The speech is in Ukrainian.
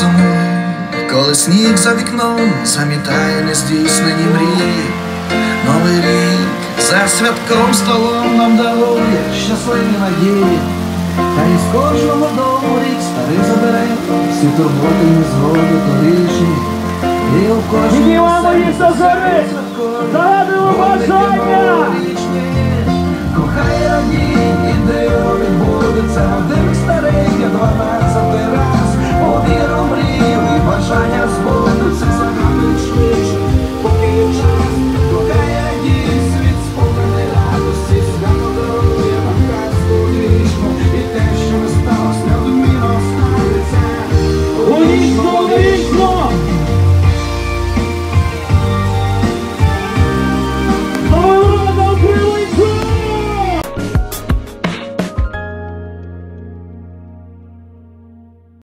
восени, коли сніг за вікном замітає нездійснені мрії. Новий рік за святком столом нам дарує щасливі надії. Та із кожного дому рік старий забере всі турботи і незгоди торішні. І у кожному їх Please